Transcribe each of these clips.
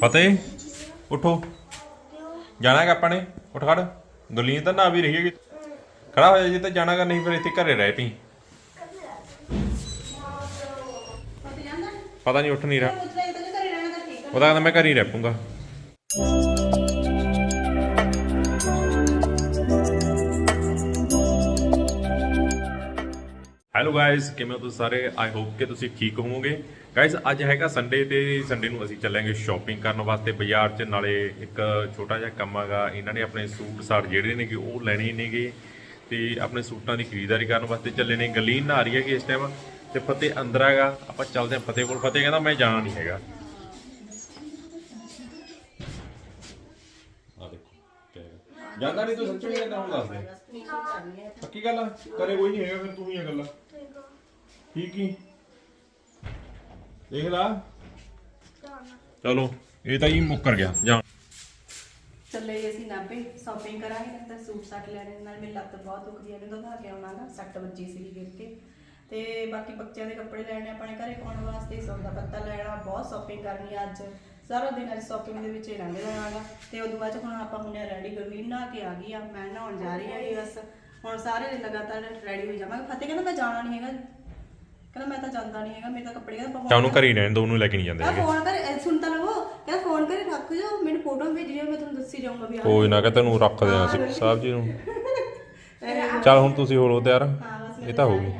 ਫਤਿਹ ਉਠੋ। ਜਾਣਾ ਹੈ ਆਪਾਂ ਨੇ? ਉੱਠ ਖੜ। ਗੁਲੀਨ ਤਾਂ ਨਾ ਵੀ ਰਹੀ ਹੈਗੀ। ਖੜਾ ਹੋ ਜਾ ਜੇ ਤਾਂ ਜਾਣਾਗਾ ਨਹੀਂ ਫਿਰ ਇੱਥੇ ਘਰੇ ਰਹਿ ਪਈ। ਪਤਾ ਨਹੀਂ ਉੱਠ ਨਹੀਂ ਰਿਹਾ। ਉਹਦਾ ਕਹਿੰਦਾ ਮੈਂ ਘਰੇ ਹੀ ਰਹਿ ਪੂੰਗਾ ਹੈਲੋ ਗਾਇਸ ਕਿਵੇਂ ਹੋ ਤੁਸੀਂ ਸਾਰੇ? ਆਈ ਹੋਪ ਕਿ ਤੁਸੀਂ ਠੀਕ ਹੋਵੋਗੇ। ਗਾਇਸ ਅੱਜ ਹੈਗਾ ਸੰਡੇ ਤੇ ਸੰਡੇ ਨੂੰ ਅਸੀਂ ਚੱਲਾਂਗੇ ਸ਼ਾਪਿੰਗ ਕਰਨ ਵਾਸਤੇ ਬਾਜ਼ਾਰ 'ਚ। ਨਾਲੇ ਇੱਕ ਛੋਟਾ ਜਿਹਾ ਕੰਮ ਹੈਗਾ ਇਹਨਾਂ ਨੇ ਆਪਣੇ ਸੂਟ ਸਾਟ ਜਿਹੜੇ ਨੇਗੇ ਉਹ ਲੈਣੇ ਨੇਗੇ ਤੇ ਆਪਣੇ ਸੂਟਾਂ ਦੀ ਖਰੀਦਦਾਰੀ ਕਰਨ ਵਾਸਤੇ ਚੱਲੇ ਨੇ। ਗਲੀਨ ਨਾ ਆ ਰਹੀ ਹੈਗੀ ਇਸ ਟਾਈਮ ਤੇ ਫਤਿਹ ਅੰਦਰ ਹੈਗਾ। ਆਪਾਂ ਚੱਲਦੇ ਹਾਂ ਫਤਿਹ ਕੋਲ। ਫਤਿਹ ਕਹਿੰਦਾ ਮੈਂ ਜਾਣਾ ਨਹੀਂ ਹੈਗਾ। ਜਾਂਦਾ ਨਹੀਂ ਤੂੰ ਸੱਚੀ ਨਹੀਂ ਜਾਂਦਾ ਹੁਣ ਦੱਸ ਦੇ। ਪੱਕੀ ਗੱਲ ਆ? ਕਰੇ ਕੋਈ ਨਹੀਂ ਹੈਗਾ ਫਿਰ ਤੂੰ ਹੀ ਆ ਗੱਲਾਂ। ਠੀਕ ਹੀ? ਦੇਖ ਲਾ। ਚਲੋ, ਇਹ ਤਾਂ ਹੀ ਮੁੱਕਰ ਗਿਆ। ਜਾ ਚੱਲੇ ਅਸੀਂ ਨਾਭੇ ਸ਼ਾਪਿੰਗ ਕਰਾਂਗੇ ਤਾਂ ਸੂਟ ਸਾਟ ਲੈਣੇ, ਨਾਲ ਮੇਰੀ ਲੱਤ ਬਹੁਤ ਦੁਖਦੀ ਹੈ ਮੈਨੂੰ ਦਿਖਾ ਕੇ ਆਉਣਾ ਗਾ ਸੱਟ ਵੱਜੀ ਸੀ ਗਿਰ ਕੇ। ਤੇ ਬਾਕੀ ਬੱਚਿਆਂ ਦੇ ਕੱਪੜੇ ਲੈਣੇ ਆਪਣੇ ਘਰੇ ਪਾਉਣ ਵਾਸਤੇ ਸੌਦਾ ਪੱਤਾ ਲੈਣਾ, ਬਹੁਤ ਸ਼ਾਪਿੰਗ ਕਰਨੀ ਆ ਅੱਜ। ਸਾਰਾ ਦਿਨ ਅੱਜ ਸ਼ਾਪਿੰਗ ਦੇ ਵਿੱਚ ਹੀ ਲੰਘ ਜਾਣਾਗਾ ਤੇ ਉਦੋਂ ਬਾਅਦ ਹੁਣ ਆਪਾਂ ਹੁੰਨੇ ਰੈਡੀ ਗਰਮੀਨ ਨਹਾ ਕੇ ਆ ਗਈ ਆ, ਮੈਂ ਨਹਾਉਣ ਜਾ ਰਹੀ ਹਾਂ ਬਸ। ਹੁਣ ਸਾਰੇ ਲਗਾਤਾਰ ਰੈਡੀ ਹੋ ਜਾਵਾਂਗੇ। ਫਤਿਹ ਕਹਿੰਦਾ ਮੈਂ ਜਾਣਾ ਨਹੀਂ ਹੈਗਾ। ਕਹਿੰਦਾ ਮੈਂ ਤਾਂ ਜਾਂਦਾ ਨਹੀਂ ਹੈਗਾ ਮੇਰੇ ਤਾਂ ਕੱਪੜੇ ਕਹਿੰਦਾ ਤਾਂ ਉਹਨੂੰ ਘਰੇ ਹੀ ਰਹਿਣ ਦੋ ਉਹਨੂੰ ਲੈ ਕੇ ਨਹੀਂ ਜਾਂਦੇ ਹੈਗੇ। ਫੋਨ ਕਰ ਇਹ ਸੁਣ ਤਾਂ ਲਵੋ ਕਹਿੰਦਾ ਫੋਨ ਕਰੇ ਰੱਖ ਜਾਓ ਮੈਨੂੰ ਫੋਟੋ ਭੇਜ ਦਿਓ ਮੈਂ ਤੁਹਾਨੂੰ ਦੱਸੀ ਜਾਊਂਗਾ ਵੀ ਆਹ ਕੋਈ ਨਾ ਕਿ ਤੈਨੂੰ ਰੱਖ ਦਿਆਂ ਅਸੀਂ ਸਾਹਿਬ ਜੀ ਨੂੰ। ਚੱਲ ਹੁਣ ਤੁਸੀਂ ਹੋ ਲੋ ਤਿਆਰ। ਇਹ ਤਾਂ ਹੋ ਗਈ।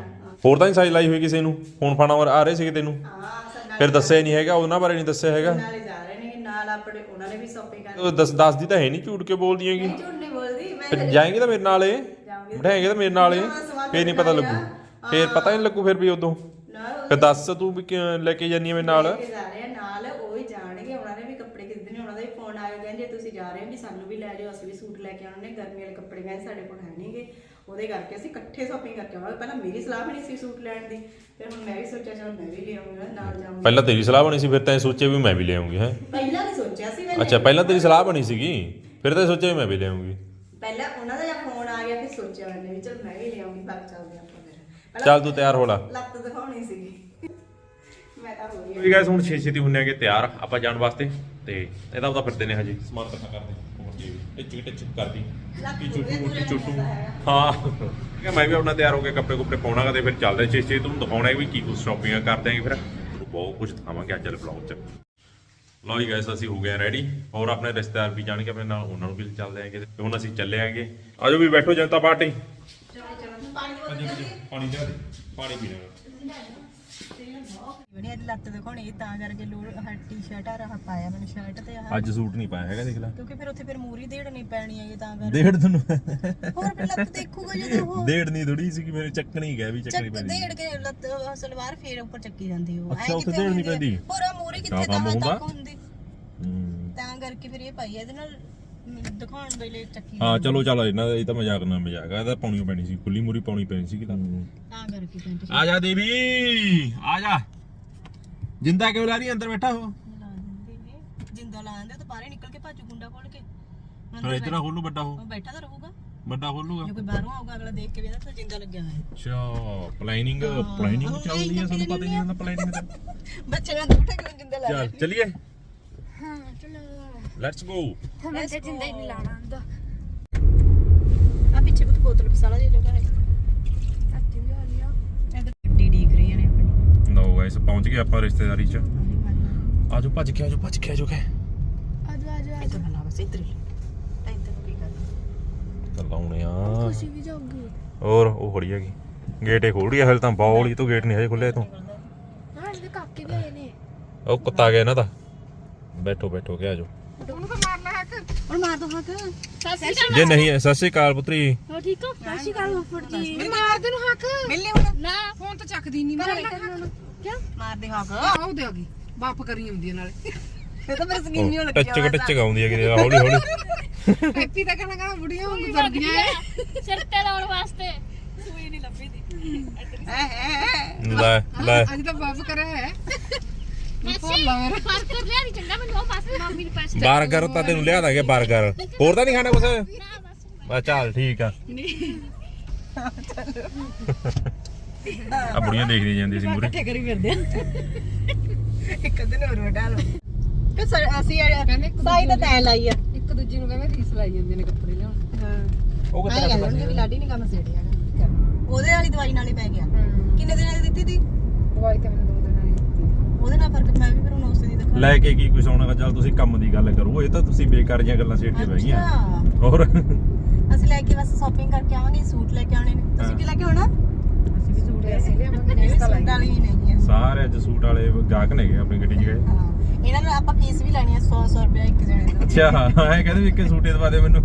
ਹੋਰ ਤਾਂ ਨਹੀਂ ਸਾਈ ਲਾਈ ਹੋਈ ਕਿਸੇ ਨੂੰ ਫੋਨ ਫਾਣਾ ਆ ਰਹੇ ਸੀਗੇ ਤੈਨੂੰ? ਹਾਂ ਫਿਰ ਦੱਸਿਆ ਨਹੀਂ ਹੈਗਾ ਉਹਨਾਂ ਬਾਰੇ ਨਹੀਂ ਦੱਸਿਆ ਹੈਗਾ। ਨਾਲੇ ਜਾ ਰਹੇ ਨੇ ਨਾਲ ਆਪਣੇ ਉਹਨਾਂ ਨੇ ਵੀ ਸ਼ਾਪਿੰਗ ਕਰਨੀ ਉਹ ਦੱਸ ਦੱਸਦੀ ਤਾਂ ਹੈ ਨਹੀਂ ਝੂਠ ਕੇ ਬੋਲਦੀ ਹੈਗੀ। ਝੂਠ ਨਹੀਂ ਬੋਲਦੀ ਮੈਂ ਜਾਏਂਗੇ ਤਾਂ ਮੇਰੇ ਨਾਲ ਏ ਜਾਊਂਗੀ। ਬਿਠਾਏਂਗੇ ਤਾਂ ਮੇਰੇ ਨਾਲ ਏ ਫੇਰ ਨਹੀਂ ਪਤਾ ਲੱਗੂ। ਫੇਰ ਪਤਾ ਨਹੀਂ ਲੱਗੂ ਫਿਰ ਵੀ ਉਦੋਂ। ਨਾ ਫਿਰ ਦੱਸ ਤੂੰ ਵੀ ਕਿਉਂ ਲੈ ਕੇ ਜਾਨੀ ਹੈ ਮੇਰੇ ਨਾਲ? ਕੇ ਜਾ ਰਹੇ ਆ ਨਾਲ ਉਹ ਹੀ ਜਾਣਗੇ ਉਹਨਾਂ ਨੇ ਵੀ ਕੱਪੜੇ ਖਰੀਦਣੇ ਉਹਨਾਂ ਦਾ ਵੀ ਫੋਨ ਆਇਆ ਕਹਿੰਦੇ ਜੇ ਤੁਸੀਂ ਜਾ ਰਹੇ ਹੋ ਵੀ ਸਾਨੂੰ ਵੀ ਲੈ ਜਾਓ ਅਸੀਂ ਵੀ ਸੂਟ ਲੈ ਕੇ ਆਉਣੇ ਨੇ ਗਰਮੀ ਵਾਲੇ ਕੱਪੜੇ ਕਹਿੰਦੇ ਸਾਡੇ ਕੋਲ ਹੈ ਨਹੀਂਗੇ ਉਹਦੇ ਕਰਕੇ ਅਸੀਂ ਇਕੱਠੇ ਸ਼ਾਪਿੰਗ ਕਰਕੇ ਆਵਾਂਗੇ। ਪਹਿਲਾਂ ਮੇਰੀ ਸਲਾਹ ਵੀ ਨਹੀਂ ਸੀ ਸੂਟ ਲੈਣ ਦੀ ਫਿਰ ਹੁਣ ਮੈਂ ਵੀ ਸੋਚਿਆ ਚਲ ਮੈਂ ਵੀ ਲੈ ਆਉਂਗਾ ਨਾਲ ਜਾਊਂਗੀ। ਪਹਿਲਾਂ ਤੇਰੀ ਸਲਾਹ ਬਣੀ ਸੀ ਫਿਰ ਤੈਂ ਸੋਚਿਆ ਵੀ ਮੈਂ ਵੀ ਲੈ ਆਉਂਗੀ ਹੈ? ਪਹਿਲਾਂ ਨਹੀਂ ਸੋਚਿਆ ਸੀ ਮੈਂ ਅੱਛਾ ਪਹਿਲਾਂ ਤੇਰੀ ਸਲਾਹ ਬਣੀ ਸੀਗੀ ਫਿਰ ਤਾਂ ਸੋਚਿਆ ਵੀ ਮੈਂ ਵੀ ਲੈ ਆਉਂਗੀ ਪਹਿਲਾਂ ਉਹਨਾਂ ਦਾ ਜਦ ਫੋਨ ਆ ਗਿਆ ਫਿਰ ਸੋਚਿਆ ਮੈंने ਵੀ ਚਲ ਮੈਂ ਵੀ ਲੈ ਆਉਂਗੀ ਬਾਅਦ ਚੱਲਦੇ ਆਪਾਂ ਫਿਰ ਪਹਿਲਾਂ ਚੱਲ ਤੂੰ ਤਿਆਰ ਹੋ ਲਾ। ਲੱਤ ਦਿਖਾਉਣੀ ਸੀਗੀ। ਮੈਂ ਤਾਂ ਹੋ ਰਹੀ ਵੀ ਗਾਇਸ ਹੁਣ ਛੇ ਛੇਤੀ ਹੁੰਨੇ ਆਗੇ ਤਿਆਰ ਆਪਾਂ ਜਾਣ ਵਾਸਤੇ ਤੇ ਇਹਦਾ ਉਹਦਾ ਫਿਰਦੇ ਨੇ ਹਜੇ। ਸਮਾਨ ਇਕੱਠਾ ਕਰਦੇ ਹੋਰ ਜੀ ਟਿੱਚ ਟਿੱਚ ਕਰਦੀ। ਕੀ ਚੁੱਟੂ ਕੀ ਚੁੱਟੂ ਹਾਂ। ਹੈ। ਮੈਂ ਵੀ ਆਪਣਾ ਤਿਆਰ ਹੋ ਕੇ ਕੱਪੜੇ ਕੁੱਪੜੇ ਪਾਉਣਾਗਾ ਤੇ ਫਿਰ ਚੱਲਦੇ ਛੇ ਛੇ ਤੁਹਾਨੂੰ ਦਿਖਾਉਣਾ ਹੈ ਵੀ ਕੀ ਕੁਝ ਸ਼ਾਪਿੰਗ ਕਰਦੇ ਆਂਗੇ ਫਿਰ। ਤੁਹਾਨੂੰ ਬਹੁਤ ਕੁਝ ਦਿਖਾਵਾਂਗੇ ਅੱਜ ਵਾਲੇ ਵਲੌਗ 'ਚ। ਲਓ ਜੀ ਗਾਇਸ ਅਸੀਂ ਹੋ ਗਏ ਆ ਰੈਡੀ ਔਰ ਆਪਣੇ ਰਿਸ਼ਤੇਦਾਰ ਵੀ ਜਾਣਗੇ ਆਪਣੇ ਨਾਲ ਉਹਨਾਂ ਨੂੰ ਵੀ ਚੱਲਦੇ ਆਂਗੇ। ਤੇ ਹੁਣ ਅਸੀਂ ਚੱਲੇ ਆਂਗੇ। ਆਜੋ ਵੀ ਬੈਠੋ ਜਨਤਾ ਪਾਰਟੀ। ਪਾਣੀ ਪਾਣੀ ਦੇ। ਪਾਣੀ ਪੀਣਾ ਬੜੀ ਅੱਜ ਲੱਤ ਦਿਖਾਉਣੀ ਤਾਂ ਕਰਕੇ ਲੋੜ ਟੀ-ਸ਼ਰਟ ਆ ਰਹਾ ਪਾਇਆ ਮੈਨੂੰ ਸ਼ਰਟ ਤੇ ਆਹ। ਅੱਜ ਸੂਟ ਨਹੀਂ ਪਾਇਆ ਹੈਗਾ ਦੇਖ ਲੈ। ਕਿਉਂਕਿ ਫਿਰ ਉੱਥੇ ਫਿਰ ਮੂਰੀ ਦੇੜ ਨਹੀਂ ਪੈਣੀ ਹੈਗੀ ਤਾਂ ਕਰਕੇ। ਡੇਢ ਤੁਹਾਨੂੰ। ਹੋਰ ਫਿਰ ਲੱਤ ਦੇਖੂਗਾ ਜਦੋਂ ਉਹ। ਡੇਢ ਨਹੀਂ ਥੋੜੀ ਸੀ ਕਿ ਮੇਰੇ ਚੱਕਣੀ ਗਿਆ ਵੀ ਚੱਕਣੀ ਚੱਕ ਪੈਂਦੀ ਦੇੜ ਕੇ ਲੱਤ ਉਹ ਸਲਵਾਰ ਫੇਰ ਉੱਪਰ ਚੱਕੀ ਜਾਂਦੀ ਉਹ। ਅੱਛਾ, ਐਂ ਉੱਥੇ ਕਿੱਥੇ ਦੇੜ ਨਹੀਂ ਹੁੰਦੀ ਆ? ਪੈਂਦੀ? ਹੋਰ ਮੂਰੀ ਕਿੱਥੇ ਕੰਮ ਤਾਂ ਹੁੰਦਾ? ਤੱਕ ਹੁੰਦੀ। ਹੂੰ। ਤਾਂ ਕਰਕੇ ਫਿਰ ਇਹ ਪਾਈ ਆ, ਇਹਦੇ ਨਾਲ ਦਿਖਾਉਣ ਦੇ ਲਈ ਚੱਕੀ ਹਾਂ ਚਲੋ ਚਲੋ ਇਹਨਾਂ ਦਾ ਇਹ ਤਾਂ ਮਜ਼ਾਕ ਨਾ ਮਜ਼ਾਕ ਆ ਇਹਦਾ ਪਾਉਣੀ ਪੈਣੀ ਸੀ ਖੁੱਲੀ ਮੂਰੀ ਪਾਉਣੀ ਪੈਣੀ ਸੀ ਕਿ ਤਾਂ ਕਰਕੇ ਪੈਂਟ ਆ ਜਾ ਦੇਵੀ ਆ ਜਾ। ਜਿੰਦਾ ਕਿਉਂ ਲਾ ਰਹੀ ਅੰਦਰ ਬੈਠਾ ਹੋ? ਲਾ ਦਿੰਦੇ ਨੇ। ਜਿੰਦਾ ਲਾ ਦਿੰਦੇ ਤਾਂ ਬਾਹਰ ਨਿਕਲ ਕੇ ਭੱਜ ਗੁੰਡਾ ਖੋਲ ਕੇ। ਹੁਣ ਇਤਨਾ ਖੋਲੂ ਵੱਡਾ ਹੋ। ਉਹ ਬੈਠਾ ਤਾਂ ਰਹੂਗਾ। ਵੱਡਾ ਖੋਲੂਗਾ ਜੇ ਕੋਈ ਬਾਹਰੋਂ ਆਊਗਾ ਅਗਲਾ ਦੇਖ ਕੇ ਵੀ ਇਹਦਾ ਤਾਂ ਜਿੰਦਾ ਲੱਗਿਆ ਹੋਇਆ। ਹੈ ਅੱਛਾ ਪਲੈਨਿੰਗ ਪਲੈਨਿੰਗ ਚੱਲਦੀ ਹੈ ਸਾਨੂੰ ਪਤਾ ਹੀ ਨਹੀਂ ਹੁੰਦਾ ਪਲੈਨਿੰਗ ਦਾ। ਬੱਚੇ ਨੂੰ ਦੂਠਾ ਕਿਉਂ ਜਿੰਦਾ ਲਾ ਚੱਲ ਚਲਿਏ ਹਾਂ ਚਲੋ ਲੈਟਸ ਗੋ ਹਮੇ ਤੇ ਜਿੰਦਾ ਹੀ ਨਹੀਂ ਲਾਣਾ ਆਂਦਾ ਆ ਪਿੱਛੇ ਕੁਝ ਬੋਤਲ ਪਸਾਲਾ ਜੇ ਜਗ੍ਹਾ ਹੈ ਅੱਤੀ ਵੀ ਹੋ ਲਿਆ ਇੱਧਰ ਗੱਡੀ ਡੀਕ ਰਹੀਆਂ ਨੇ ਆਪਣੀ। ਲਓ ਗਾਇਸ ਪਹੁੰਚ ਗਏ ਆਪਾਂ ਰਿਸ਼ਤੇਦਾਰੀ ਚ। ਆਜੋ ਭੱਜ ਕੇ ਆਜੋ ਭੱਜ ਕੇ ਆਜੋ ਕੇ। ਆਜੋ ਆਜੋ ਆਜੋ। ਇੱਧਰ ਬਣਾ ਬਸ ਇੱਧਰ ਹੀ। ਤਾਂ ਇੱਧਰ ਕੀ ਕਰਨਾ? ਲਾਉਣੇ ਆ। ਖੁਸ਼ੀ ਵੀ ਜਾਊਗੀ। ਹੋਰ ਉਹ ਖੜੀ ਹੈਗੀ। ਗੇਟ ਖੋਲ ਰਹੀ ਹੈ ਹਲੇ ਤਾਂ ਬੌਲ ਹੀ ਤੋਂ ਗੇਟ ਨਹੀਂ ਹਜੇ ਖੁੱਲਿਆ ਤੋਂ ਹਾਂ ਇਹਦੇ ਕਾਕੇ ਵੀ ਆਏ ਨੇ। ਉਹ ਕੁੱਤਾ ਗਿਆ ਇਹਨਾਂ ਦਾ। ਬੈਠੋ ਬੈਠੋ ਕੇ ਆਜੋ। ਉਹਨੂੰ ਤਾਂ ਮਾਰਨਾ ਹੈ ਕਿ ਹੁਣ ਮਾਰ ਦੋ ਹੱਥ ਸਸੀ ਜੇ ਨਹੀਂ ਸਤਿ ਸ਼੍ਰੀ ਅਕਾਲ ਪੁੱਤਰੀ। ਹੋ ਠੀਕ ਹੋ? ਸਸੀ ਕਾਲ ਮੁਫੜ ਜੀ। ਮਾਰ ਦੇ ਨੂੰ ਹੱਕ। ਮਿਲਨੇ ਹੁਣ? ਨਾ। ਫੋਨ ਤਾਂ ਚੱਕਦੀ ਨਹੀਂ ਮੈਂ। ਕਿਉਂ? ਮਾਰ ਦੇ ਹੱਕ। ਆਉ ਦੇ ਆ ਗਈ ਬਾਪ ਕਰੀ ਹੁੰਦੀ ਆ ਨਾਲੇ। ਇਹ ਤਾਂ ਮੇਰੇ ਸਕੀਨ ਨਹੀਂ ਲੱਗਿਆ ਟੱਚ ਟੱਚ ਗਾਉਂਦੀ ਹੈ ਕਿਤੇ ਹੌਲੀ ਹੌਲੀ। ਹੈਪੀ ਤਾਂ ਕਹਿਣਾ ਕਹਿਣਾ ਬੁੜੀਆਂ ਵਾਂਗੂ ਵਰਗੀਆਂ ਐ ਸਿਰ ਤੇ ਲਾਉਣ ਵਾਸਤੇ। ਸੂਈ ਨਹੀਂ ਲੱਭੀ ਦੀ ਐ ਐ ਲੈ ਲੈ। ਅੱਜ ਤਾਂ ਬਾਪ ਕਰਿਆ ਹੈ ਮੈਂ ਫੋਨ ਲਾ ਮੇਰਾ ਪਾਸ ਕਰ ਲਿਆ ਨਹੀਂ ਚੰਗਾ ਮੈਨੂੰ ਉਹ ਪਾਸ ਮਾਮੀ ਨੂੰ ਪਾਸ 버ਗਰ ਤਾਂ ਤੈਨੂੰ ਲਿਆ ਦਾਂਗੇ 버ਗਰ ਹੋਰ ਤਾਂ ਨਹੀਂ ਖਾਣਾ ਕੁਛ? ਨਾ ਬਸ। ਬਸ ਚੱਲ ਠੀਕ ਆ। ਆ ਬੁੜੀਆਂ ਦੇਖਦੀ ਜਾਂਦੀ ਸੀ ਮੂਰੇ ਇਕੱਠੇ ਕਰੀ ਫਿਰਦੇ ਆ। ਇੱਕ ਦਿਨ ਹੋਰ ਵਟਾ ਲਓ। ਕਿ ਸ- ਅਸੀਂ ਕਹਿੰਦੇ ਇੱਕ ਸਾਈ ਤਾਂ ਤੈਂ ਲਾਈ ਆ। ਇੱਕ ਦੂਜੀ ਨੂੰ ਕਹਿੰਦੇ ਰੀਸ ਲਾਈ ਜਾਂਦੇ ਨੇ ਕੱਪੜੇ ਲਿਆਉਣ। ਹਾਂ। ਉਹ ਆਈ ਕਿੱਥੇ ਰੱਖਦਾ ਵੀ ਲਾਡੀ ਨੇ ਕੰਮ ਸੇੜਿਆ ਉਹਦੇ ਵਾਲੀ ਦਵਾਈ ਨਾਲੇ ਪੈ ਗਿਆ। ਕਿੰਨੇ ਦਿਨਾਂ ਦੀ ਦਿੱਤੀ ਤੀ? ਦਵਾਈ ਤਾਂ ਮੈਨੂੰ ਦੋ ਉਹਦੇ ਨਾਲ ਫ਼ਰਕ ਮੈਂ ਵੀ ਫਿਰ ਹੁਣ ਉਸੇ ਦੀ ਦਿਖਾ ਲੈ ਕੇ ਕੀ ਕੁਛ ਆਉਣਾ ਚੱਲ ਤੁਸੀਂ ਕੰਮ ਦੀ ਗੱਲ ਕਰੋ ਇਹ ਤਾਂ ਤੁਸੀਂ ਬੇਕਾਰ ਦੀਆਂ ਗੱਲਾਂ ਛੇੜ ਕੇ ਬਹਿ ਗਈਆਂ। ਅੱਛਾ। ਹੋਰ? ਅਸੀਂ ਲੈ ਕੇ ਬਸ ਸ਼ਾਪਿੰਗ ਕਰਕੇ ਆਵਾਂਗੇ ਸੂਟ ਲੈ ਕੇ ਆਉਣੇ ਨੇ। ਤੁਸੀਂ ਕੀ ਲੈ ਕੇ ਆਉਣਾ? ਅਸੀਂ ਵੀ ਸੂਟ ਅਸੀਂ ਲਿਆਵਾਂਗੇ ਇਹ ਵੀ ਰੀਸ ਤਾਂ ਸੂਟ ਵਾਲੀ ਹੀ ਨਹੀਂ ਹੈ। ਸਾਰੇ ਅੱਜ ਸੂਟ ਵਾਲੇ ਗਾਹਕ ਨੇਗੇ ਆਪਣੀ ਗੱਡੀ 'ਚ ਗਏ। ਹਾਂ ਇਹਨਾਂ ਨੂੰ ਆਪਾਂ ਫੀਸ ਵੀ ਲੈਣੀ ਹੈ 100 100 ਰੁਪਏ ਇੱਕ ਜਣੇ ਦਾ। ਅੱਛਾ ਐ ਕਹਿੰਦੇ ਵੀ ਇੱਕ ਸੂਟੇ ਦਵਾ ਦੇ ਮੈਨੂੰ।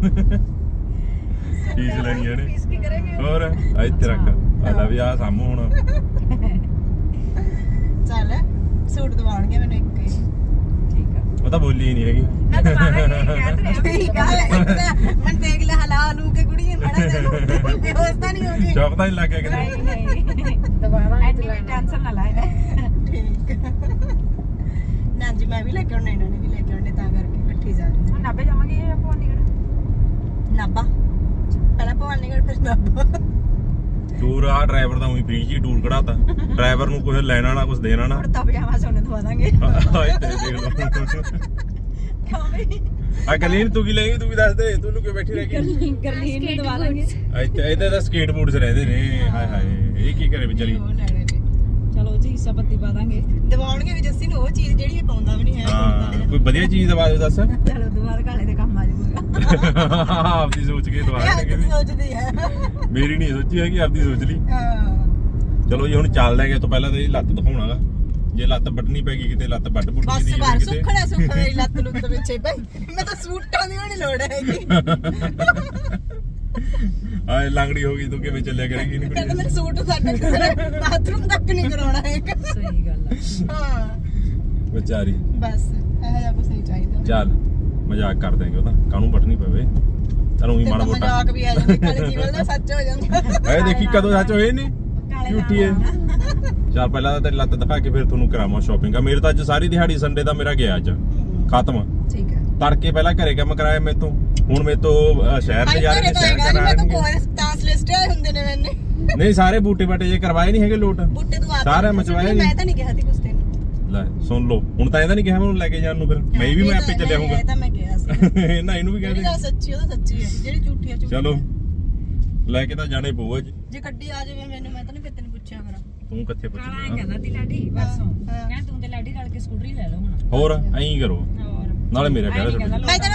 ਫੀਸ ਲੈਣੀ ਇਹਨੇ ਫੀਸ ਕੀ ਕਰਾਂਗੇ? ਹੋਰ ਇੱਥੇ ਰੱਖ। ਆ ਲੈ ਵੀ ਆ ਸਾਮੂ ਹੁਣ। ਚੱਲ। ਸੂਟ ਦਵਾਉਣਗੇ ਮੈਨੂੰ ਇੱਕ ਹੀ। ਠੀਕ ਆ। ਉਹ ਤਾਂ ਬੋਲੀ ਹੀ ਨਹੀਂ ਹੈਗੀ। ਮੈਂ ਦਵਾਵਾਂਗੀ ਠੀਕ ਆ ਮੈਂ ਦੇਖ ਲੈ ਹਲਾ ਲੂ ਕੇ ਕੁੜੀ ਮੜਾ ਦੇ ਬੇਹੋਸਤਾ ਨਹੀਂ ਹੋ ਗਈ। ਸ਼ੌਕ ਤਾਂ ਨਹੀਂ ਲੱਗ ਗਿਆ ਕਿਤੇ। ਨਹੀਂ ਦੁਬਾਰਾ ਐਨੀ ਟੈਨਸ਼ਨ ਨਾ ਲੈ ਠੀਕ। ਨਾ ਜੀ ਮੈਂ ਵੀ ਲੈ ਕੇ ਆਉਣਾ ਇਹਨਾਂ ਨੇ ਵੀ ਲੈ ਕੇ ਆਉਣੇ ਤਾਂ ਕਰਕੇ ਇਕੱਠੀ ਜਾ ਰਹੇ ਹੁਣ ਨਾਭੇ ਜਾਵਾਂਗੇ ਜਾਂ ਭਵਾਨੀਗੜ੍ਹ? ਨਾਬਾ ਪਹਿਲਾਂ ਭਵਾਨੀਗੜ੍ਹ ਫਿਰ ਨਾਬਾ ਟੂਰ ਆ ਡਰਾਈਵਰ ਦਾ ਉਹੀ ਫ੍ਰੀ ਜੀ ਟੂਰ ਕਢਾਤਾ। ਡਰਾਈਵਰ ਨੂੰ ਕੁਝ ਲੈਣਾ ਨਾ ਕੁਝ ਦੇਣਾ ਨਾ ਕੁੜਤਾ ਪਜਾਮਾ ਸੋਨੇ ਦਵਾ ਦਾਂਗੇ। ਆ ਇੱਥੇ ਦੇਖ ਲਓ। ਆ ਗਲੀਨ ਤੂੰ ਕੀ ਲੈਂਗੀ ਤੂੰ ਵੀ ਦੱਸ ਦੇ ਤੂੰ ਲੁਕੇ ਬੈਠੀ ਰਹਿ ਗਈ। ਗਰਲੀਨ ਨੂੰ ਦਵਾ ਦਾਂਗੇ। ਇੱਥੇ ਇਹਦੇ ਤਾਂ ਸਕੇਟ ਬੋਰਡਸ ਰਹਿੰਦੇ ਨੇ ਹਾਏ ਹਾਏ ਇਹ ਕੀ ਕਰੇ ਵਿਚਾਰੀ? ਚਲੋ ਜੀ ਹਿੱਸਾ ਪੱਤੀ ਪਾ ਦਾਂਗੇ। ਦਵਾਉਣਗੇ ਵੀ ਜੱਸੀ ਨੂੰ ਉਹ ਚੀਜ਼ ਜਿਹੜੀ ਇਹ ਪਾਉਂਦਾ ਵੀ ਨਹੀਂ ਹੈ ਹਾਂ ਕੋਈ ਵਧੀਆ ਚੀਜ਼ ਦਵਾ ਦਿਓ ਦੱਸ। ਚਲੋ ਦੁਬਾਰਾ ਕਾਲੇ ਦੇ ਕੰਮ ਆ ਜਾਊਗਾ। ਆਪਦੀ ਸੋਚ ਕੇ ਦਵਾ ਦੇਣਗੇ। ਵੀ ਸੋਚਦੀ ਹੈ। ਮੇਰੀ ਨਹੀਂ ਸੋਚੀ ਹੈਗੀ ਆਪਦੀ ਸੋਚ ਲਈ। ਹਾਂ। ਚਲੋ ਜੀ ਹੁਣ ਚੱਲਦੇ ਗਏ ਤੋਂ ਪਹਿਲਾਂ ਤਾਂ ਲੱਤ ਦਿਖਾਉਣਾਗਾ। ਜੇ ਲੱਤ ਵੱਢਣੀ ਪੈਗੀ ਕਿਤੇ ਲੱਤ ਵੱਢ ਬੁੱਢ ਬਸ ਦੀ ਬਾਰ ਕਿਤੇ। ਸੁੱਖਣਾ ਸੁੱਖ ਮੇਰੀ ਲੱਤ ਲੁੱਤ ਪਿੱਛੇ ਪਈ। ਮੈਂ ਤਾਂ ਸੂਟਾਂ ਦੀ ਵੀ ਨਹੀਂ ਲੋੜ ਹੈਗੀ। ਆਏ ਲੰਗੜੀ ਹੋ ਗਈ ਤੂੰ ਕਿਵੇਂ ਚੱਲਿਆ ਕਰੇਗੀ ਕਹਿੰਦਾ ਨਹੀਂ ਮੈਨੂੰ ਸੂਟ ਸਾਡਾ ਕਿਸੇ ਬਾਥਰੂਮ ਤੱਕ ਨਹੀਂ ਕਰਾਉਣਾ ਹੈਗਾ ਸਹੀ ਗੱਲ ਆ। ਹਾਂ। ਵਿਚਾਰੀ। ਬਸ ਇਹ ਜਿਹਾ ਕੁਛ ਨਹੀਂ ਚਾਹੀਦਾ। ਚੱਲ ਮਜ਼ਾਕ ਕਰ ਦੇਂਗੇ ਉਹ ਤਾਂ ਕਾਹਨੂੰ ਵੱਢਣੀ ਪਵੇ? ਤੈਨੂੰ ਹੀ ਮਾੜਾ ਮੋਟਾ। ਮਜ਼ਾਕ ਵੀ ਆ ਜਾਂਦੇ ਕਾਲੇ ਜੀਵਨ ਦਾ ਸੱਚ ਹੋ ਜਾਂਦਾ। ਐ ਦੇਖੀ ਕਦੋਂ ਸੱਚ ਹੋਏ ਨੇ? ਝੂਠੀ ਹੈ ਚੱਲ ਪਹਿਲਾਂ ਤਾਂ ਤੇਰੀ ਲੱਤ ਦਿਖਾ ਕੇ ਫਿਰ ਤੁਹਾਨੂੰ ਕਰਾਵਾਂ ਸ਼ਾਪਿੰਗ ਆ ਮੇਰੇ ਤਾਂ ਅੱਜ ਸਾਰੀ ਦਿਹਾੜੀ ਸੰਡੇ ਦਾ ਮੇਰਾ ਗਿਆ ਅੱਜ। ਖਤਮ। ਠੀਕ ਹੈ। ਤੜਕੇ ਪਹਿਲਾਂ ਘਰੇ ਕੰਮ ਕਰਾਇਆ ਮੇਰੇ ਤੋਂ। ਹੁਣ ਮੇਰੇ ਤੋਂ ਸ਼ਹਿਰ ਤੇ ਜਾ ਰਹੇ ਨੇ ਸ਼ਹਿਰ ਮੈਂ ਕਰਾ ਤਾਂ ਰਹੇ ਕੋਈ ਤਾਸ ਲਿਸਟ ਆਏ ਹੁੰਦੇ ਨੇ ਮੈਨੇ। ਨੇ ਨਹੀਂ ਸਾਰੇ ਬੂਟੇ ਬਾਟੇ ਜੇ ਕਰਵਾਏ ਨਹੀਂ ਹੈਗੇ ਲੋਟ। ਬੁੱਟੇ ਤੋਂ ਆ ਸਾਰਾ ਮਚਵਾਇਆ ਮੈਂ ਨਹੀਂ ਤਾਂ ਨਹੀਂ ਕਿਹਾ ਸੀ ਕੁਛ ਤੈਨੂੰ ਲੈ ਸੁਣ ਲਓ ਹੁਣ ਤਾਂ ਇਹਦਾ ਨਹੀਂ ਕਿਹਾ ਮੈਨੂੰ ਲੈ ਕੇ ਜਾਣ ਨੂੰ ਫਿਰ। ਮੈਂ ਵੀ ਮੈਂ ਆਪੇ ਚੱਲਿਆ ਇਹ ਹੋਊਗਾ ਤਾਂ ਮੈਂ ਕਿਹਾ ਸੀ। ਨਾ ਇਹਨੂੰ ਵੀ ਕਹਿੰਦੇ ਸੱਚੀ ਉਹ ਤਾਂ ਸੱਚੀ ਹੈ ਜਿਹੜੀ ਝੂਠੀ ਆ ਝੂਠੀ ਚਲੋ। ਲੈ ਕੇ ਤਾਂ ਜਾਣੇ ਪਊਗਾ ਜੀ। ਜੇ ਗੱਡੀ ਆ ਜਾਵੇ ਮੈਨੂੰ ਮੈਂ ਤਾਂ ਨਹੀਂ ਤੈਨੂੰ ਪੁੱਛਿਆ ਕਰਾਂ ਤੂੰ ਕਿੱਥੇ ਪੁੱਛਣਾ ਕਹਿੰਦਾ ਤੀ ਲਾਡੀ ਪਰਸੋਂ ਹਾਂ। ਕਹਿੰਦਾ ਤੂੰ ਤੇ ਲਾਡੀ ਰਲ ਕੇ ਸਕੂਟਰੀ ਲੈ ਲਓ ਹੁਣ। ਹੋਰ ਐਂ ਕਰੋ। ਹੋਰ। ਨਾਲੇ ਮੇਰਾ ਕਹਿ ਰਿਹਾ ਮੈਂ ਤਾਂ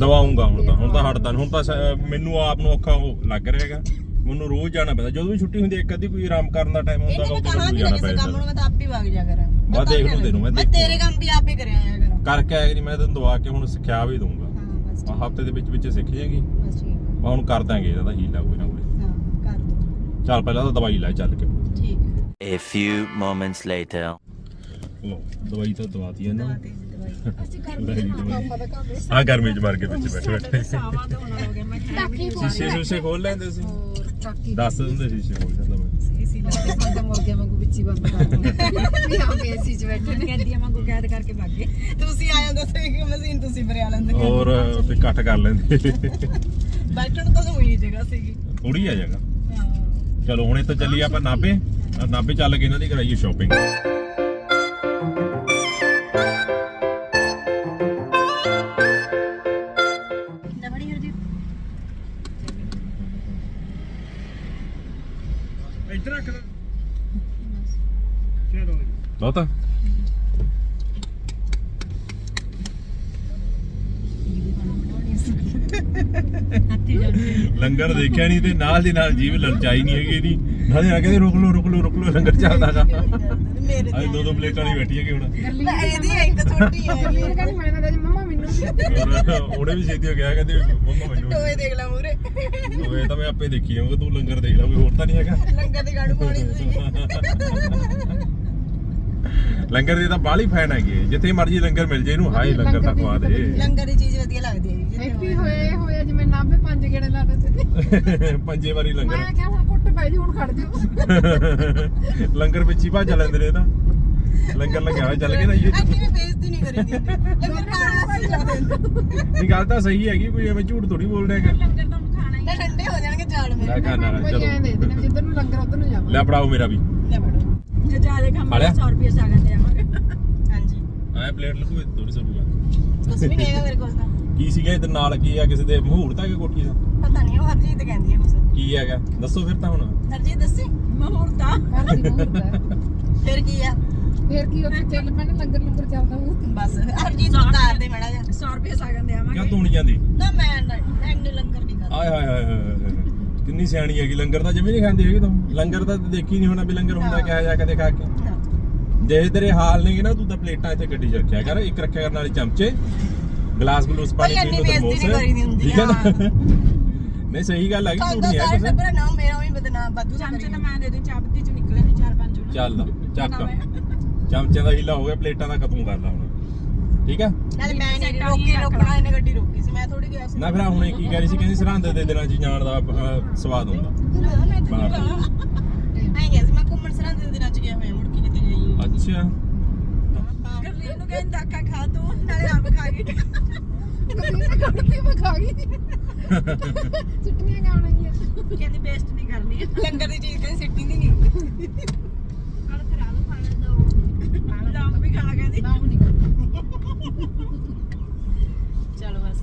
ਦਵਾਉਂਗਾ ਹੁਣ ਤਾਂ ਹੁਣ ਤਾਂ ਹਟਦਾ ਹੁਣ ਤਾਂ ਸ- ਮੈਨੂੰ ਆਪ ਨੂੰ ਔਖਾ ਉਹ ਲੱਗ ਰਿਹਾ ਹੈਗਾ। ਮੈਨੂੰ ਰੋਜ਼ ਜਾਣਾ ਪੈਂਦਾ ਜਦੋਂ ਵੀ ਛੁੱਟੀ ਹੁੰਦੀ ਹੈ, ਇੱਕ ਅੱਧੀ ਕੋਈ ਆਰਾਮ ਕਰਨ ਦਾ ਟਾਈਮ ਹੁੰਦਾ ਇਹਨੇ ਮੈਂ ਉਦੋਂ ਕਹਾ ਮੈਨੂੰ ਵੀ ਜਾਣਾ ਕਿਸੇ ਕੰਮ ਨੂੰ ਪੈਂਦਾ ਮੈਂ ਤਾਂ ਆਪੇ ਵਗ ਜਾ ਕਰਾਂ। ਮੈਂ ਦੇਖ ਲਊਂ ਤੈਨੂੰ, ਮੈਂ ਮੈਂ ਦੇਖੂ। ਤੇਰੇ ਕੰਮ ਵੀ ਆਪੇ ਕਰਿਆ ਆਇਆ ਕਰਾਂ। ਕਰਕੇ ਆਇਆ ਨਹੀਂ ਮੈਂ ਤੈਨੂੰ ਦਵਾ ਕੇ ਹੁਣ ਸਿੱਖਿਆ ਵੀ ਦਊਂਗਾ। ਹਾਂ ਬਸ ਠੀਕ। ਹਫ਼ਤੇ ਦੇ ਵਿੱਚ ਵਿੱਚ ਸਿੱਖ ਜਾਏਗੀ। ਬਸ ਠੀਕ। ਮੈਂ ਹੁਣ ਕਰ ਦਾਂਗੇ ਇਹਦਾ ਤਾਂ ਹੀਲਾ ਕੋਈ ਨਾ ਕੋਈ। ਹਾਂ ਕਰ ਦੋ। ਚੱਲ ਪਹਿਲਾਂ ਤਾਂ ਦਵਾਈ ਲੈ ਚੱਲ ਕੇ। ਠੀਕ। ਹੈ A few moments later. ਲੋ ਦਵਾਈ ਤਾਂ ਦਵਾਤੀ ਹੈ ਨਾ। ਲੈ ਜੀ ਆ ਗਰਮੀ ਚ ਮਰ ਕੇ ਵਿੱਚ ਬੈਠੇ ਬੈਠੇ। ਸਾਵਾ ਤੋਂ ਹੋਣਾ ਹੋ ਗਿਆ ਮੈਂ ਟਾਕੀ ਸ਼ੀਸ਼ੇ ਸ਼ੂਸ਼ੇ ਖੋਲ ਲੈਂਦੇ ਸੀ। ਟਾਕੀ ਦੱਸ ਦਿੰਦੇ ਸ਼ੀਸ਼ੇ ਖੋਲ ਜਾਂਦਾ ਮੈਂ। ਇਸੀ ਲਾ ਦੇ ਮੈਂ ਤਾਂ ਮੁਰਗੇ ਵਾਂਗੂ ਵਿੱਚੀ ਬੰਦ ਕਰ ਦਿੰਦਾ। ਵੀ ਆ ਕੇ ਏਸੀ ਚ ਬੈਠੇ ਨੇ। ਕੈਦੀਆਂ ਵਾਂਗੂ ਕੈਦ ਕਰਕੇ ਭਾਗੇ ਤੁਸੀਂ ਆ ਜਾਂਦੇ ਸੀ ਕਿ ਮਸ਼ੀਨ ਤੁਸੀਂ ਭਰਿਆ ਲੈਂਦੇ। ਹੋਰ ਤੇ ਕੱਟ ਕਰ ਲੈਂਦੇ। ਬੈਠਣ ਤਾਂ ਸੋਈ ਜਗ੍ਹਾ ਸੀਗੀ। ਥੋੜੀ ਆ ਜਾਗਾ ਹਾਂ। ਚਲੋ ਹੁਣ ਇੱਥੇ ਚੱਲੀ ਆਪਾਂ ਆਹ ਨਾਭੇ ਚੱਲ ਕੇ ਇਹਨਾਂ ਦੀ ਕਰਾਈਏ ਸ਼ਾਪਿੰਗ ਇੱਧਰ ਰੱਖ ਲੈ। ਚਲੋ ਲੰਗਰ ਦੇਖਿਆ ਨਹੀਂ ਤੇ ਨਾਲ ਦੀ ਨਾਲ ਜੀਵ ਲਲਚਾਈ ਨਹੀਂ ਹੈਗੀ ਇਹਦੀ। ਨਾਲੇ ਆ ਕਹਿੰਦੇ ਰੁਕ ਲੋ ਰੁਕ ਲੋ ਰੁਕ ਲੋ ਲੰਗਰ ਚੱਲਦਾਗਾ ਮੇਰੇ ਅੱਜ ਦੋ ਦੋ ਪਲੇਟਾਂ ਨਹੀਂ ਬੈਠੀ ਹੈਗੀ ਹੁਣ। ਇਹਦੀ ਇੱਕ ਛੋਟੀ ਹੈ ਇਹ ਕਹਿੰਦੀ ਮੈਂ ਤਾਂ ਮੰਮਾ ਉਹਨੇ ਵੀ ਛੇਤੀ ਹੋ ਗਿਆ ਕਹਿੰਦੇ ਮੰਮਾ ਮੈਨੂੰ ਟੋਏ ਦੇਖ ਲੈ ਮੂਰੇ ਉਹ ਇਹ ਤਾਂ ਮੈਂ ਆਪੇ ਦੇਖੀ ਜਾਊਂਗਾ ਤੂੰ ਲੰਗਰ ਦੇਖ ਲੈ ਕੋਈ ਹੋਰ ਤਾਂ ਨਹੀਂ ਹੈਗਾ। ਲੰਗਰ ਦੀ ਗਾੜੂ ਪਾਣੀ ਸੀ। ਲੰਗਰ ਦੀ ਤਾਂ ਬਾਹਲੀ ਫੈਨ ਹੈਗੀ। ਜਿੱਥੇ ਮਰਜ਼ੀ ਲੰਗਰ ਮਿਲ ਜੇ ਇਹਨੂੰ ਹਾਏ ਲੰਗਰ ਦਾ ਖਵਾ ਦੇ ਲੰਗਰ ਦੀ ਚੀਜ਼ ਵਧੀਆ ਲੱਗਦੀ ਹੈ ਜੀ ਹੈਪੀ ਹੋਏ ਹੋਏ ਜਿਵੇਂ ਨਾਭੇ ਪੰਜ ਗੇੜੇ ਲਾ ਦਿੱਤੇ ਪੰਜੇ ਵਾਰੀ ਲੰਗਰ। ਮੈਂ ਕਿਹਾ ਹੁਣ ਕੁੱਟ ਪੈ ਜੀ ਹੁਣ ਖੜ ਜਾਓ ਲੰਗਰ ਵਿੱਚ ਹੀ ਭੱਜ ਲੈਂਦੇ ਨੇ ਤਾਂ। ਲੰਗਰ ਲੱਗਿਆ ਹੋਇਆ ਚੱਲ ਕੇ ਨਾ ਇਹ ਅੱਗੇ ਵੀ ਬੇਇੱਜ਼ਤੀ ਨਹੀਂ ਕਰੀਦੀ ਲੰਗਰ ਖਾਣ ਜਾਂਦੇ ਇਹ ਗੱਲ ਤਾਂ ਸਹੀ ਹੈਗੀ ਕੋਈ ਐਵੇਂ ਝੂਠ ਥੋੜੀ ਬੋਲ ਰਿਹਾ ਹੈਗਾ। ਲੰਗਰ ਤਾਂ ਖਾਣਾ ਹੀ ਨਾ ਠੰਡੇ ਹੋ ਜਾਣਗੇ ਚਾਲ ਲੈ ਮੇਰੇ ਖਾਣਾ ਭਈਆ ਦੇ ਦੇਣੇ ਚਲੋ ਜਿੱਧਰ ਨੂੰ ਲੰਗਰ ਉਧਰ ਨੂੰ ਜਾਵਾਂ ਲੈ ਪੜਾਓ ਮੇਰਾ ਵੀ। ਲੈ ਬੜੋ ਜੇ ਜ਼ਿਆਦਾ ਕੰਮ ਖਾ ਲਿਆ? 100 ਰੁਪਏ ਸਾਗਨ ਤੇ ਆਵਾਂਗੇ। ਐ ਪਲੇਟ ਲਕੋ ਥੋੜੀ ਸਰੂਗਾ ਕੁਝ ਵੀ ਨਹੀਂ ਹੈਗਾ ਮੇਰੇ ਕੋਲ ਤਾਂ। ਕੀ ਸੀਗਾ ਇਹਦੇ ਨਾਲ ਕੀ ਆ ਕਿਸੇ ਦੇ ਮਹੂਰਤ ਹੈ ਕੋਠੀ ਦਾ? ਪਤਾ ਨਹੀਂ ਉਹ ਹਰਜੀਤ ਕਹਿੰਦੀ ਹੈ ਕੁਝ ਕੀ ਹੈਗਾ? ਦੱਸੋ ਫਿਰ ਤਾਂ ਹੁਣ। ਹਰਜੀਤ ਦੱਸੀ। ਮਹੂਰਤਾ। ਫਿਰ ਕੀ ਆ? ਫੇਰ ਕੀ ਉੱਥੇ ਚੱਲ ਪੈਣ ਲੰਗਰ ਲੰਗਰ ਚੱਲਦਾ ਉਹ ਬਸ ਹਰਜੀਤ ਨੂੰ ਉਤਾਰ ਦੇ ਮੜਾ ਜਾ 100 ਰੁਪਏ ਸਾਗਨ ਕਿਆ ਦੇਵਾਂਗੇ। ਤੂੰ ਨਹੀਂ ਜਾਂਦੀ? ਨਾ ਮੈਂ ਨਾ ਐਂਡ ਲੰਗਰ ਨਹੀਂ ਕਰਦਾ ਆਏ ਹਾਏ ਹਾਏ ਹਾਏ ਹਾਏ। ਕਿੰਨੀ ਸਿਆਣੀ ਹੈਗੀ ਲੰਗਰ ਤਾਂ ਜਿਵੇਂ ਨਹੀਂ ਖਾਂਦੀ ਹੈਗੀ ਤੂੰ। ਲੰਗਰ ਤਾਂ ਦੇਖੀ ਨਹੀਂ ਹੋਣਾ ਵੀ ਲੰਗਰ ਹੁੰਦਾ ਕਿਹਾ ਜਾ ਕਦੇ ਖਾ ਕੇ। ਜੇ ਤੇਰੇ ਹਾਲ ਨੇਗੇ ਨਾ ਤੂੰ ਤਾਂ ਪਲੇਟਾਂ ਇੱਥੇ ਗੱਡੀ 'ਚ ਰੱਖਿਆ ਕਰ ਇੱਕ ਰੱਖਿਆ ਕਰਨ ਵਾਲੇ ਚਮਚੇ ਗਲਾਸ ਗਲੂਸ ਪਾਣੀ ਭਾਈ ਪੀਣ ਇੰਨੀ ਨੂੰ ਬੇਇੱਜ਼ਤੀ ਨਹੀਂ ਕਰੀਦੀ ਹੁੰਦੀ, ਠੀਕ ਹੈ ਨਾ? ਨਹੀਂ ਸਹੀ ਗੱਲ ਹੈ ਕਿ ਝੂਠ ਨਹੀਂ ਹੈ ਸਾਰੇ ਕੁਛ ਟੱਬਰ ਨਾ ਮੇਰਾ ਵੀ ਬਦਨਾਮ ਬਾਦੂ ਚਮਚੇ ਤਾਂ ਮੈਂ ਦੇ ਦੂੰ ਚਾਬਤੀ ਚ ਨਿਕਲੇ ਨੇ ਚਾਰ ਪੰਜ ਨੂੰ ਚੱਲ ਚੱਕ। ਚਮਚਿਆਂ ਦਾ ਹੀਲਾ ਹੋ ਗਿਆ ਪਲੇਟਾਂ ਦਾ ਖਤਮ ਕਰ ਲਾ ਹੁਣ। ਠੀਕ ਆ? ਨਾਲੇ ਮੈਂ ਨਹੀਂ ਰੋਕੀ ਰੋਕਣਾ ਇਹਨੇ ਗੱਡੀ ਰੋਕੀ ਸੀ ਮੈਂ ਥੋੜੀ ਗਿਆ ਸੀ। ਨਾ ਫਿਰ ਆਹ ਹੁਣੇ ਕੀ ਕਹਿ ਰਹੀ ਸੀ ਕਹਿੰਦੀ ਸਰਹੰਦ ਦੇ ਦਿਨਾਂ 'ਚ ਜਾਣ ਦਾ ਅਹ, ਸਵਾਦ ਹੁੰਦਾ। ਨਾ ਮੈਂ ਤਾਂ ਬਾਹਰ। ਆਈ ਗਿਆ ਸੀ ਮੈਂ ਘੁੰਮਣ ਸਰਹੰਦ ਦੇ ਦਿਨਾਂ ਚ ਗਿਆ ਹੋਇਆ ਮੁੜ ਕੇ ਕਿਤੇ ਗਈ ਅੱਛਾ। ਗਰਲੀਨ ਨੂੰ ਕਹਿੰਦਾ ਅੱਖਾਂ ਖਾ ਤੂੰ ਨਾਲੇ ਆਪ ਖਾ ਗਈ। ਗਰਲੀਨ ਮੈਂ ਖਾ ਗਈ ਚਟਨੀਆਂ ਖਾਣਗੀਆਂ। ਕਹਿੰਦੀ ਪੇਸਟ ਨਹੀਂ ਕਰਨੀ। ਲੰਗਰ ਦੀ ਚੀਜ਼ ਕਹਿੰਦੀ ਸਿੱਟੀ ਦੀ ਨਹੀਂ। única la. La única. ya lo vas.